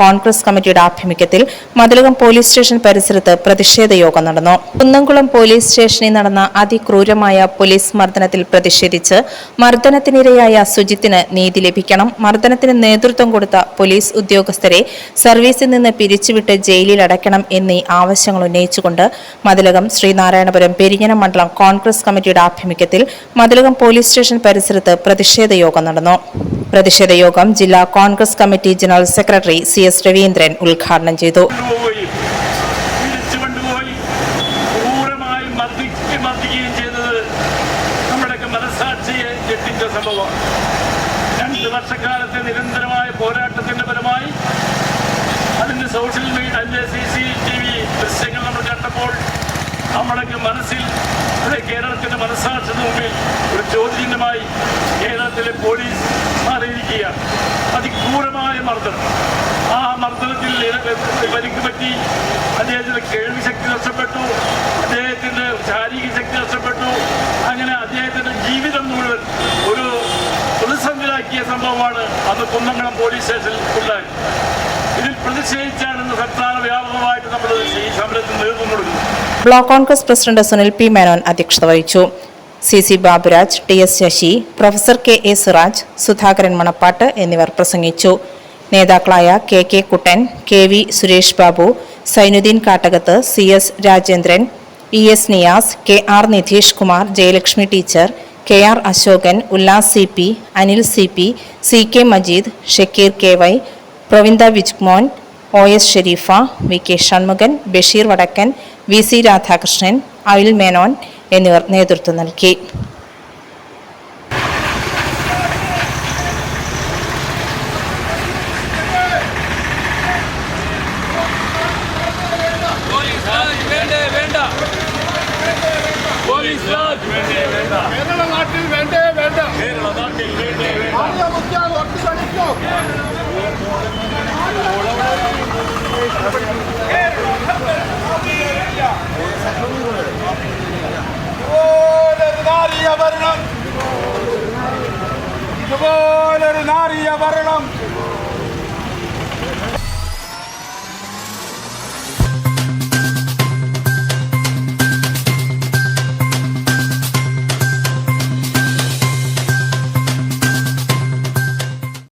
കോൺഗ്രസ് കമ്മിറ്റിയുടെ ആഭിമുഖ്യത്തിൽ Mathilakam police station പരിസരത്ത് പ്രതിഷേധ യോഗം നടന്നു. കുന്നംകുളം പോലീസ് സ്റ്റേഷനിൽ നടന്ന അതിക്രൂരമായ പോലീസ് മർദ്ദനത്തിൽ പ്രതിഷേധിച്ച് മർദ്ദനത്തിനിരയായ സുജിത്തിന് നീതി ലഭിക്കണം. മർദ്ദനത്തിന് നേതൃത്വം കൊടുത്ത പോലീസ് ഉദ്യോഗസ്ഥരെ സർവീസിൽ നിന്ന് പിരിച്ചുവിട്ട് ജയിലിൽ അടയ്ക്കണം എന്നീ ആവശ്യങ്ങൾ ഉന്നയിച്ചുകൊണ്ട് മതിലകം ശ്രീനാരായണപുരം പെരിഞ്ഞനം മണ്ഡലം കോൺഗ്രസ് കമ്മിറ്റിയുടെ ആഭിമുഖ്യത്തിൽ മതിലകം പോലീസ് സ്റ്റേഷൻ പരിസരത്ത് പ്രതിഷേധ യോഗം നടന്നു. പ്രതിഷേധ യോഗം ജില്ലാ Congress committee general secretary C S Raveendran ഉദ്ഘാടനം ചെയ്തു. രണ്ട് വർഷക്കാലത്തെ നിരന്തരമായ പോരാട്ടത്തിന്റെ ഫലമായി അതിന്റെ സോഷ്യൽ മീഡിയ അതിന്റെ സി സി ടി വി ദൃശ്യങ്ങൾ നമ്മൾ കണ്ടപ്പോൾ നമ്മുടെ മനസ്സിൽ അതെ കേരളത്തിന്റെ മനസ്സാക്ഷിന് മുമ്പിൽ ഒരു ചോദ്യചിഹ്നമായി കേരളത്തിലെ പോലീസ് മാറിയിരിക്കുകയാണ്. അതിക്രൂരമായ മർദ്ദനം. ആ മർദ്ദനത്തിൽ പരിക്ക് പറ്റി. അദ്ദേഹത്തിന്റെ കേൾവി ശക്തി നഷ്ടപ്പെട്ടു. അദ്ദേഹത്തിന്റെ ശാരീരിക ശക്തി നഷ്ടപ്പെട്ടു. അങ്ങനെ അദ്ദേഹത്തിന്റെ ജീവിതം മുഴുവൻ ഒരു പ്രതിസന്ധിയിലാക്കിയ സംഭവമാണ് അന്ന് കുന്നംകുളം പോലീസ് സ്റ്റേഷനിൽ ഉണ്ടായത്. ഇതിൽ പ്രതിഷേധിച്ചാണ് ഇന്ന് സംസ്ഥാന വ്യാപകമായിട്ട് നമ്മൾ ഈ സമരത്തിന് നേതൃത്വം കൊടുക്കുന്നത് block Congress president Sunil P Menon അധ്യക്ഷത വഹിച്ചു. C C Baburaj T S Sasi professor K A Siraj Sudhakaran Manappattu എന്നിവർ പ്രസംഗിച്ചു. നേതാക്കളായ K K Kuttan K V Suresh Babu Sainuddin Kattakath C S Rajendran E S Niyas K R Nidheesh Kumar Jayalakshmi teacher K R Ashokan Ullas C P Anil C P C K Majeed Shakeer K Y Pravinda Vijmon O S Sherifa V K Shanmukhan Basheer Vadakkan V C Radhakrishnan അയിൽ മേനോൻ എന്നിവർ നേതൃത്വം നൽകി. Yeah. വേണ്ട police Raj വേണ്ട. കേരള നാട്ടിൽ വേണ്ടേ വേണ്ട. കേരള നാട്ടിൽ വേണ്ടേ നാരിയ ഭരണം ഇതുപോലൊരു നാരിയ ഭരണം